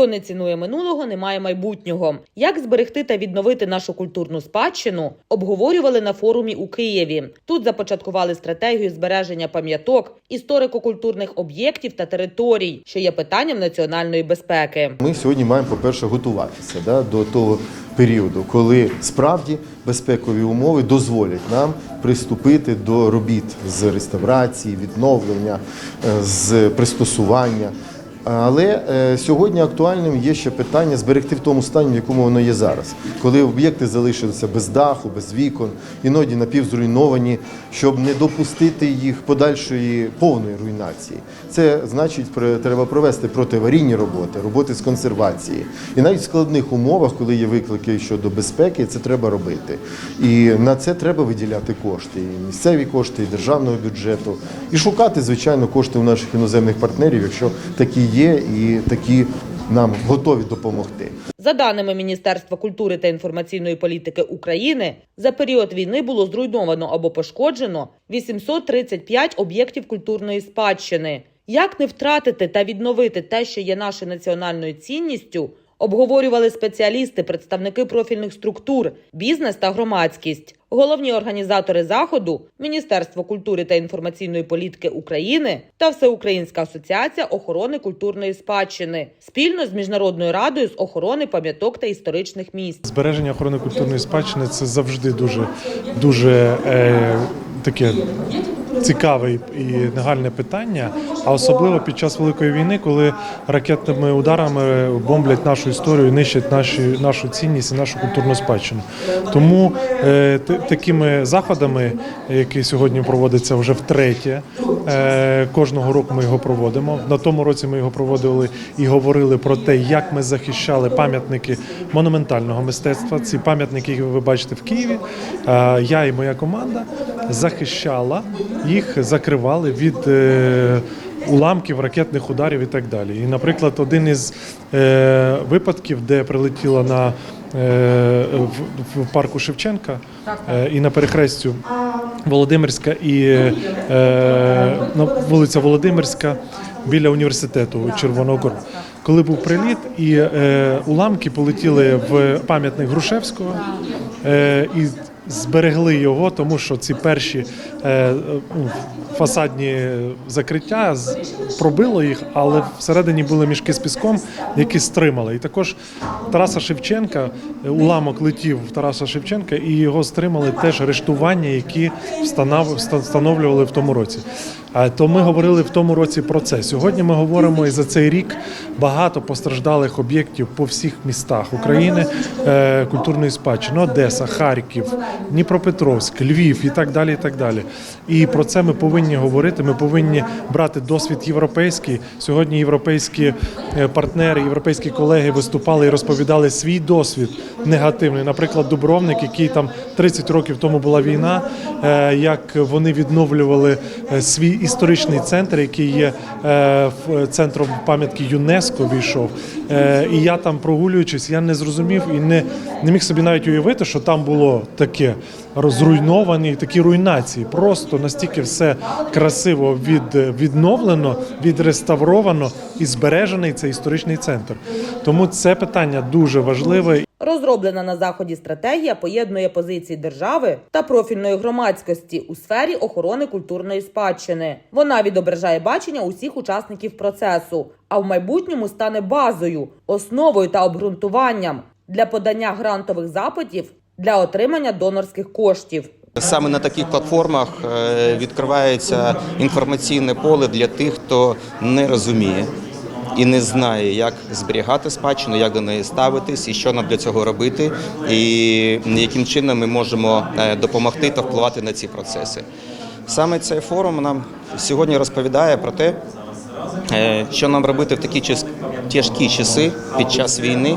Хто не цінує минулого, не має майбутнього. Як зберегти та відновити нашу культурну спадщину, обговорювали на форумі у Києві. Тут започаткували стратегію збереження пам'яток, історико-культурних об'єктів та територій, що є питанням національної безпеки. Ми сьогодні маємо, по-перше, готуватися да, до того періоду, коли справді безпекові умови дозволять нам приступити до робіт з реставрації, відновлення, е, з пристосування. Але е, сьогодні актуальним є ще питання зберегти в тому стані, в якому воно є зараз, коли об'єкти залишилися без даху, без вікон, іноді напівзруйновані, щоб не допустити їх подальшої повної руйнації. Це значить, треба провести протиаварійні роботи, роботи з консервації. І навіть в складних умовах, коли є виклики щодо безпеки, це треба робити. І на це треба виділяти кошти, і місцеві кошти, і державного бюджету, і шукати, звичайно, кошти у наших іноземних партнерів, якщо такі є, і такі нам готові допомогти. За даними Міністерства культури та інформаційної політики України, за період війни було зруйновано або пошкоджено 835 об'єктів культурної спадщини. Як не втратити та відновити те, що є нашою національною цінністю, обговорювали спеціалісти, представники профільних структур, бізнес та громадськість. Головні організатори заходу Міністерство культури та інформаційної політики України та Всеукраїнська асоціація охорони культурної спадщини спільно з міжнародною радою з охорони пам'яток та історичних місць. Збереження охорони культурної спадщини це завжди дуже, дуже е, таке цікаве і нагальне питання, а особливо під час великої війни, коли ракетними ударами бомблять нашу історію, нищать наші, нашу цінність і нашу культурну спадщину. Тому е, такими заходами, які сьогодні проводяться вже втретє, е, кожного року ми його проводимо. На тому році ми його проводили і говорили про те, як ми захищали пам'ятники монументального мистецтва. Ці пам'ятники, які ви бачите в Києві. е, Я і моя команда захищала їх, закривали від. е, Уламків, ракетних ударів і так далі. І, наприклад, один із е, випадків, де прилетіла на е, в, парку Шевченка і на перехрестю Володимирська і вулиця Володимирська біля університету Червоного Кору. Коли був приліт, і е, уламки полетіли в пам'ятник Грушевського е, і зберегли його, тому що ці перші е, ну, фасадні закриття пробило їх, але всередині були мішки з піском, які стримали. І також Тараса Шевченка, е, уламок летів Тараса Шевченка, і його стримали теж арештування, які встановлювали в тому році. То ми говорили в тому році про це. Сьогодні ми говоримо і за цей рік багато постраждалих об'єктів по всіх містах України е, культурної спадщини: Одеса, Харків, Дніпропетровськ, Львів і так далі. І так далі. І про це ми повинні говорити. Ми повинні брати досвід європейський. Сьогодні європейські е, партнери, європейські колеги виступали і розповідали свій досвід негативний. Наприклад, Дубровник, який там 30 років тому була війна, е, як вони відновлювали е, свій історичний центр, який є центром пам'ятки ЮНЕСКО війшов. Е, І я там прогулюючись, я не зрозумів і не, не міг собі навіть уявити, що там було таке розруйновані, такі руйнації. Просто настільки все красиво від, відновлено, відреставровано і збережений цей історичний центр. Тому це питання дуже важливе. Розроблена на заході стратегія поєднує позиції держави та профільної громадськості у сфері охорони культурної спадщини. Вона відображає бачення усіх учасників процесу, а в майбутньому стане базою, основою та обґрунтуванням для подання грантових запитів для отримання донорських коштів. Саме на таких платформах е, відкривається інформаційне поле для тих, хто не розуміє і не знає, як зберігати спадщину, як до неї ставитись, і що нам для цього робити, і яким чином ми можемо е, допомогти та впливати на ці процеси. Саме цей форум нам сьогодні розповідає про те, Е, що нам робити в такі тяжкі часи під час війни,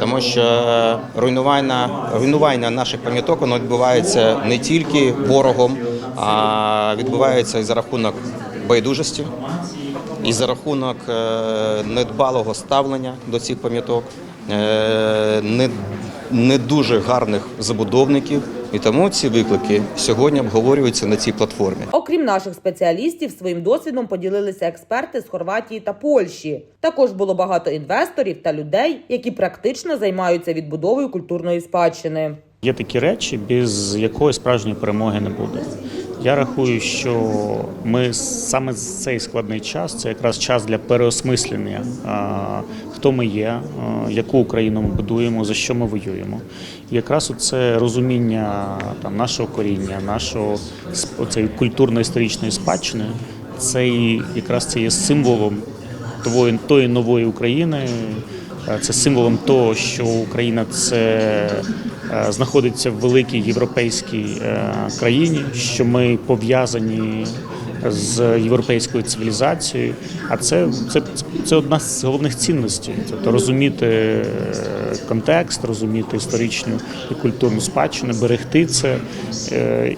тому що руйнування, руйнування наших пам'яток воно відбувається не тільки ворогом, а відбувається і за рахунок байдужості, і за рахунок е, недбалого ставлення до цих пам'яток, е, не, не дуже гарних забудовників, І тому ці виклики сьогодні обговорюються на цій платформі. Окрім наших спеціалістів, своїм досвідом поділилися експерти з Хорватії та Польщі. Також було багато інвесторів та людей, які практично займаються відбудовою культурної спадщини. Є такі речі, без якої справжньої перемоги не буде. Я рахую, що ми саме цей складний час це якраз час для переосмислення, хто ми є, яку Україну ми будуємо, за що ми воюємо. І якраз це розуміння там нашого коріння, нашого культурно-історичної спадщини, це якраз це є символом тої, тої нової України. Е, Це символом того, що Україна це е, знаходиться в великій європейській е, країні, що ми пов'язані з європейською цивілізацією. А це, це, це одна з головних цінностей. Тобто розуміти контекст, розуміти історичну і культурну спадщину, берегти це.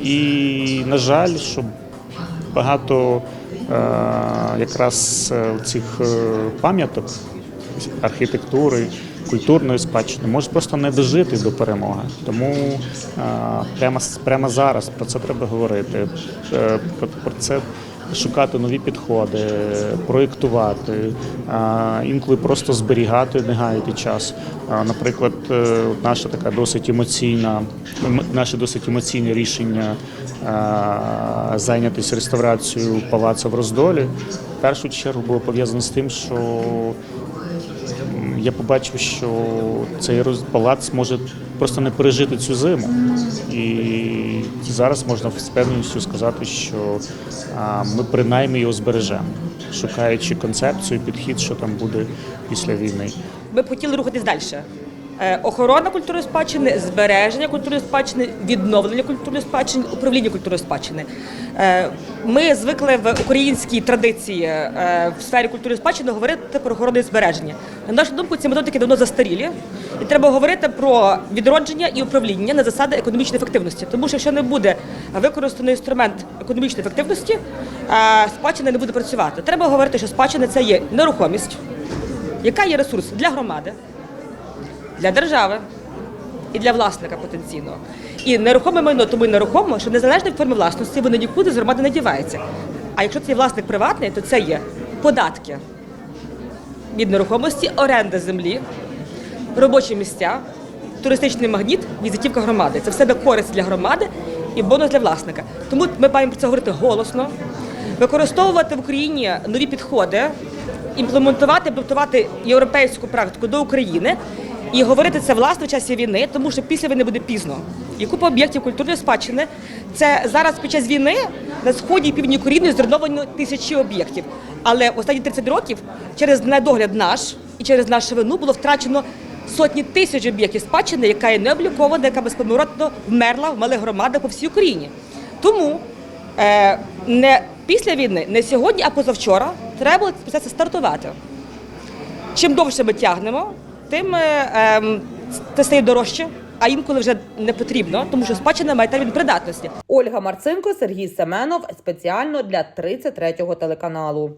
І, на жаль, щоб багато якраз е, цих е, пам'яток архітектури, культурної спадщини може просто не дожити до перемоги. Тому е, прямо, прямо зараз про це треба говорити. Е, Про, це шукати нові підходи, проєктувати, е, інколи просто зберігати, не гаяти час. Наприклад, наша така досить емоційна, ем- наше досить емоційне рішення зайнятися реставрацією палацу в Роздолі. В першу чергу було пов'язано з тим, що я побачив, що цей палац може просто не пережити цю зиму. І зараз можна з певністю сказати, що ми принаймні його збережемо, шукаючи концепцію, підхід, що там буде після війни. Ми б хотіли рухатись далі. Е, Охорона культурної спадщини, збереження культурної спадщини, відновлення культурної спадщини, управління культурної спадщини. Е, Ми звикли в українській традиції е, в сфері культурної спадщини говорити про охорону і збереження. На нашу думку, ці методики давно застарілі, і треба говорити про відродження і управління на засади економічної ефективності. Тому що якщо не буде використаний інструмент економічної ефективності, спадщина не буде працювати. Треба говорити, що спадщина це є нерухомість, яка є ресурс для громади для держави і для власника потенційного. І нерухоме майно тому й нерухомо, що незалежно від форми власності воно нікуди з громади не дівається. А якщо це власник приватний, то це є податки від нерухомості, оренда землі, робочі місця, туристичний магніт, візитівка громади. Це все на користь для громади і бонус для власника. Тому ми маємо про це говорити голосно, використовувати в Україні нові підходи, імплементувати, адаптувати європейську практику до України і говорити це власне в часі війни, тому що після війни буде пізно. І купа об'єктів культурної спадщини. Це зараз під час війни на сході і півдні України зруйновано тисячі об'єктів. Але останні 30 років через недогляд наш і через нашу вину було втрачено сотні тисяч об'єктів спадщини, яка є необлікована, яка безповоротно вмерла в малих громадах по всій Україні. Тому е, не після війни, не сьогодні, а позавчора треба було ці стартувати. Чим довше ми тягнемо, тим ем, це стає дорожче, а інколи вже не потрібно, тому що спадщина має термін придатності. Ольга Марцинко, Сергій Семенов спеціально для 33-го телеканалу.